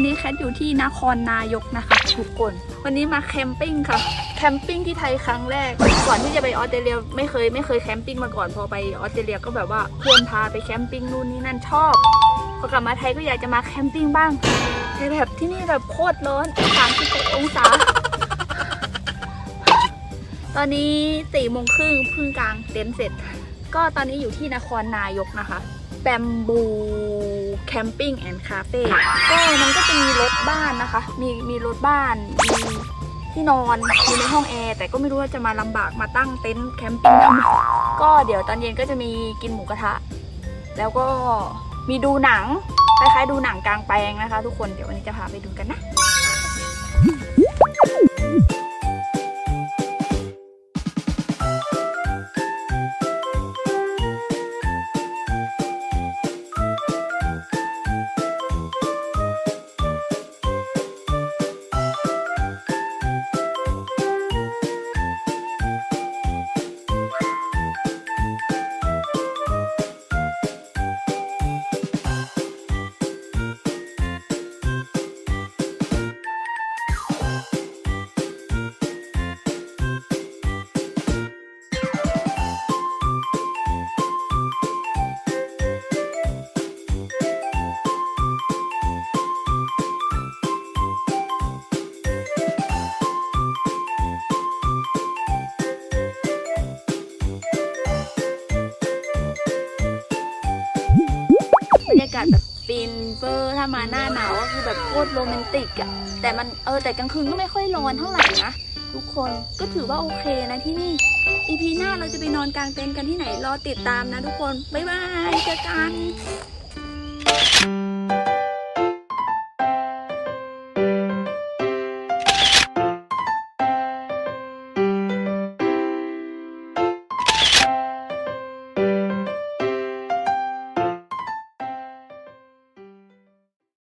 วันนี้แคทอยู่ที่นครนายกนะคะทุกคน วันนี้มาแคมปิ้งค่ะ แคมปิ้งที่ไทยครั้งแรก ก่อนที่จะไปออสเตรเลียไม่เคยไม่เคยแคมปิ้งมาก่อน พอไปออสเตรเลียก็แบบว่าเพื่อนพาไปแคมปิ้งนู่นนี่นั่นชอบ พอกลับมาไทยก็อยากจะมาแคมปิ้งบ้างแต่แบบที่นี่แบบโคตรร้อน36องศา ตอนนี้สี่โมงครึ่งเพิ่งกลางเต็นท์เสร็จ ก็ตอนนี้อยู่ที่นครนายกนะคะ แบมบูแคมปิ้งแอนด์คาเฟ่ก็มันก็จะมีรถบ้านนะคะ มีมีรถบ้าน มีที่นอนมีในห้องแอร์แต่ก็ไม่รู้ว่าจะมาลำบากมาตั้งเต็นท์แคมปิ้งทำก็เดี๋ยวตอนเย็นก็จะมีกินหมูกระทะ แล้วก็มีดูหนังคล้ายๆดูหนังกลางแปลงนะคะ ทุกคนเดี๋ยววันนี้จะพาไปดูกันนะาศแบบฟินเฟอร์ถ้ามาหน้าหนาวก็คือแบบโคตรโรแมนติกอะแต่มันเออแต่กลางคืนก็ไม่ค่อยร้อนเท่าไหร่นะทุกคนก็ถือว่าโอเคนะที่นี่อีพีหน้าเราจะไปนอนกลางเต็นท์กันที่ไหนรอติดตามนะทุกคน บ๊ายบายเจอกัน